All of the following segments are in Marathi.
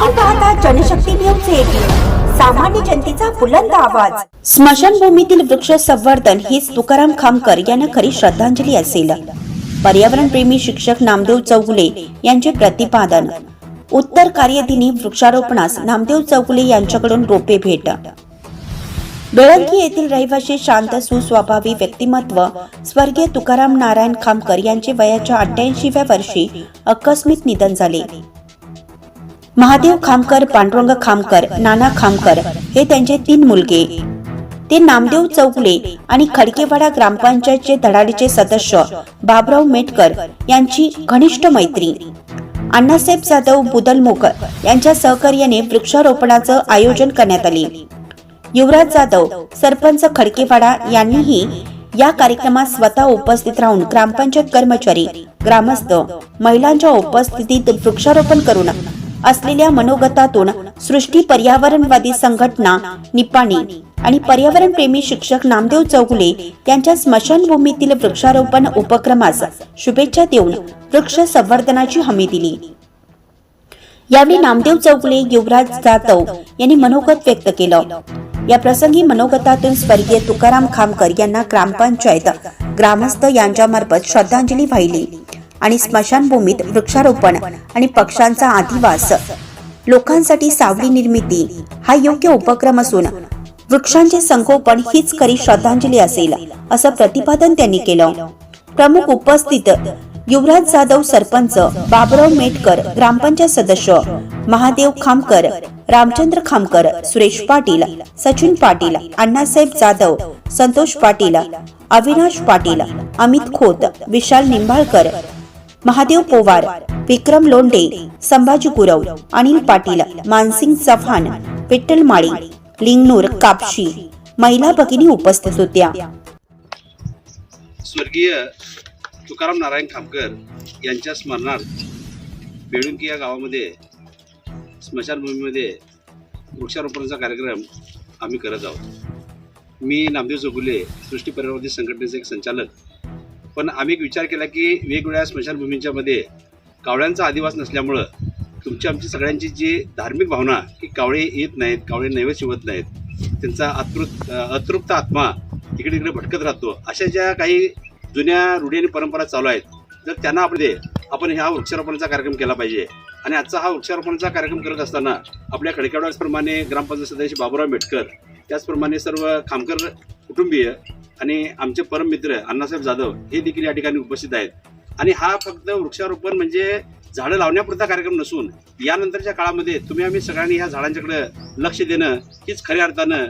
जनशक्ती न्यूज सामान्य जनतेचा बुलंद आवाज. स्मशानभूमीतील वृक्ष संवर्धन हीच तुकाराम खामकर यांना खरी श्रद्धांजली असेल. पर्यावरणप्रेमी शिक्षक नामदेव चौगुले यांचे प्रतिपादन. उत्तर कार्यदिनी वृक्षारोपणास नामदेव चौगुले यांच्याकडून रोपे भेट. बेळंकी येथील रहिवासी शांत सुस्वभावी व्यक्तिमत्व स्वर्गीय तुकाराम नारायण खामकर यांचे वयाच्या अठ्ठ्याऐंशीव्या वर्षी आकस्मिक निधन झाले. महादेव खामकर पांडुरंग खामकर नाना खामकर हे त्यांचे तीन मुलगे. ते नामदेव चौकले आणि खडकेवाडा ग्रामपंचायतचे धडाडीचे सदस्य बाबराव मेटकर यांची घनिष्ठ मैत्री. अण्णासाहेब जाधव बुदलमुख यांच्या सहकार्याने वृक्षारोपणाचं आयोजन करण्यात आले. युवराज जाधव सरपंच खडकेवाडा यांनीही या कार्यक्रमात स्वतः उपस्थित राहून ग्रामपंचायत कर्मचारी ग्रामस्थ महिलांच्या उपस्थितीत वृक्षारोपण करून असलेल्या मनोगतातून सृष्टी पर्यावरणवादी संघटना निपाणी आणि पर्यावरण प्रेमी शिक्षक नामदेव चौगुले यांच्या स्मशानभूमीतील वृक्षारोपण उपक्रमास शुभेच्छा देऊन वृक्ष संवर्धनाची हमी दिली. यावेळी नामदेव चौगुले युवराज जाधव यांनी मनोगत व्यक्त केलं. या प्रसंगी मनोगतातून स्वर्गीय तुकाराम खामकर यांना ग्रामपंचायत ग्रामस्थ यांच्यामार्फत श्रद्धांजली वाहिली. आणि स्मशानभूमीत वृक्षारोपण आणि पक्ष्यांचा अधिवास. लोकांसाठी सावली निर्मिती हा योग्य उपक्रम असून वृक्षांचे संगोपन हीच खरी श्रद्धांजली असेल असं प्रतिपादन त्यांनी केलं. प्रमुख उपस्थित युवराज जाधव सरपंच बाबराव मेटकर ग्रामपंचायत सदस्य महादेव खामकर रामचंद्र खामकर सुरेश पाटील सचिन पाटील अण्णासाहेब जाधव संतोष पाटील अविनाश पाटील अमित खोत विशाल निंबाळकर महादेव पोवार विक्रम लोंडे संभाजी गुरव अनिल पाटील मानसिंग चव्हाण विठ्ठल माळी लिंगनूर कापशी महिला भगिनी उपस्थित होत्या. स्वर्गीय तुकाराम नारायण खामकर यांच्या स्मरणार्थ बेळुंकी या गावामध्ये स्मशानभूमीमध्ये वृक्षारोपणाचा कार्यक्रम आम्ही करत आहोत. मी नामदेव जोगुले सृष्टी पर्यावरणी संघटनेचे एक संचालक पण आम्ही एक विचार केला की वेगवेगळ्या स्मशानभूमींच्या मध्ये कावळ्यांचा अधिवास नसल्यामुळं तुमची आमची सगळ्यांची जी धार्मिक भावना की कावळे येत नाहीत कावळे नैवेद्य शिवत नाहीत त्यांचा अतृत अतृप्त आत्मा इकडे इकडे भटकत राहतो अशा ज्या काही जुन्या रूढी आणि परंपरा चालू आहेत तर त्यांना आपले आपण ह्या वृक्षारोपणाचा कार्यक्रम केला पाहिजे आणि आजचा हा वृक्षारोपणाचा कार्यक्रम करत असताना आपल्या खडकेवाड्याप्रमाणे ग्रामपंचायत सदस्य बाबुराव मेटकर त्याचप्रमाणे सर्व खामकर कुटुंबीय आणि आमचे परम मित्र अण्णासाहेब जाधव हे देखील या ठिकाणी उपस्थित आहेत. आणि हा फक्त वृक्षारोपण म्हणजे झाडं लावण्यापुरता कार्यक्रम नसून यानंतरच्या काळामध्ये तुम्ही आम्ही सगळ्यांनी ह्या झाडांच्याकडे लक्ष देणं हीच खऱ्या अर्थानं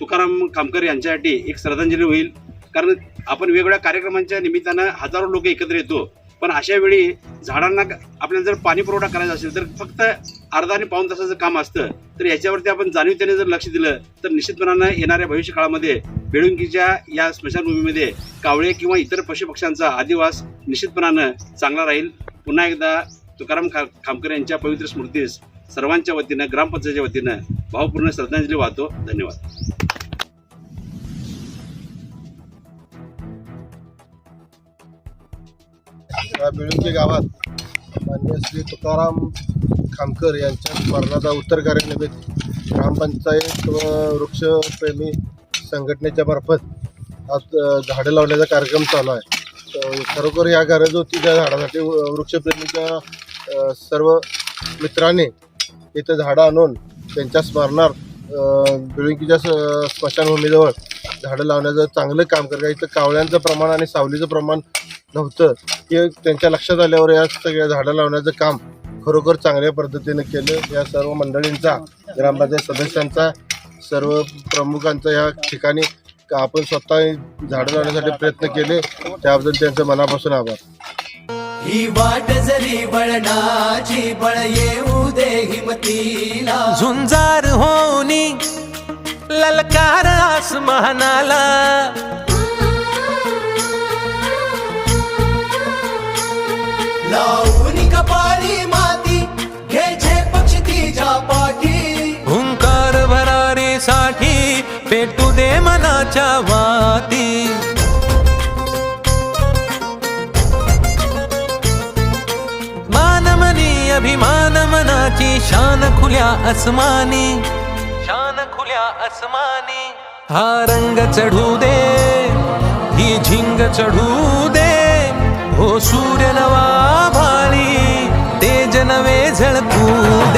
तुकाराम कामकर यांच्यासाठी एक श्रद्धांजली होईल. कारण आपण वेगवेगळ्या कार्यक्रमांच्या निमित्तानं हजारो लोक एकत्र येतो. पण अशा वेळी झाडांना आपल्याला जर पाणी पुरवठा करायचा असेल तर फक्त अर्धा आणि पाऊन तासाचं काम असतं. तर याच्यावरती आपण जाणीवतेने जर लक्ष दिलं तर निश्चितपणानं येणाऱ्या भविष्य काळामध्ये बेळुंकीच्या या स्मशानभूमीमध्ये कावळे किंवा इतर पशुपक्ष्यांचा आदिवास निश्चितपणानं चांगला राहील. पुन्हा एकदा तुकाराम खा खामकर यांच्या पवित्र स्मृतीस सर्वांच्या वतीनं ग्रामपंचायतीच्या वतीनं भावपूर्ण श्रद्धांजली वाहतो. धन्यवाद. बेळुंकी गावात मान्य श्री तुकाराम खामकर यांच्या स्मरणाचा उत्तर कार्यान्वित ग्रामपंचायत व वृक्षप्रेमी संघटनेच्या मार्फत आज झाडं लावण्याचा कार्यक्रम चालू आहे. खरोखर या गरज होती त्या झाडासाठी व- वृक्षप्रेमीच्या सर्व मित्रांनी इथं झाडं आणून त्यांच्या स्मरणार्थ अ, स्मशानभूमीजवळ झाडं लावण्याचं चांगलं काम करत इथं कावळ्यांचं प्रमाण आणि सावलीचं प्रमाण नव्हतं. हे त्यांच्या लक्षात आल्यावर या सगळ्या झाडं लावण्याचं काम खरोखर चांगल्या पद्धतीने केलं. या सर्व मंडळींचा ग्रामपंचायत सदस्यांचा सर्व प्रमुखांचा या ठिकाणी आपण स्वतः झाडं लावण्यासाठी प्रयत्न केले. त्याबद्दल त्यांचं मनापासून आभार. ही वाट जरी बळणाची बळ येऊ दे हिमतीला. झुंजार होनी ललकार आसमानाला. पेटू दे मनाच्या वाती. मानमनी अभिमान मनाची शान खुल्या अस्मानी शान खुल्या अस्मानी हा रंग चढू दे ही झिंग चढू दे. हो सूर्य नवा भाळी तेज नवे झळकू